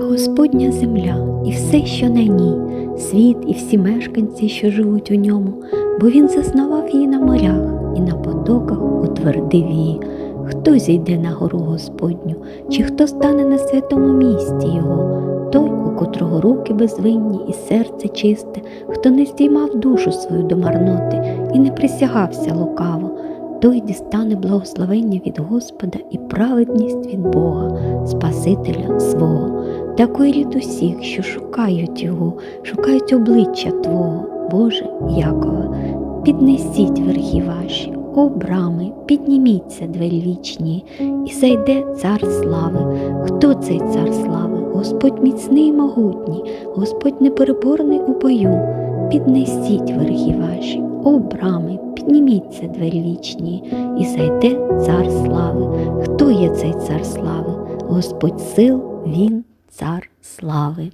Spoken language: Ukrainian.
Господня земля і все, що на ній, світ і всі мешканці, що живуть у ньому, бо він заснував її на морях і на потоках утвердив її. Хто зійде на гору Господню, чи хто стане на святому місці Його, той, у котрого руки безвинні і серце чисте, хто не здіймав душу свою до марноти і не присягався лукаво, той дістане благословення від Господа і праведність від Бога, Спасителя свого. Такий рід усіх, що шукають Його, шукають обличчя Твого, Боже Якова. Піднесіть верхи ваші, о брами, підніміться двері вічні, і зайде цар слави. Хто цей цар слави? Господь міцний і могутній, Господь непереборний у бою. Піднесіть верхи ваші, о брами, підніміться двері вічні, і зайде цар слави. Хто є цей цар слави? Господь сил, Він цар слави.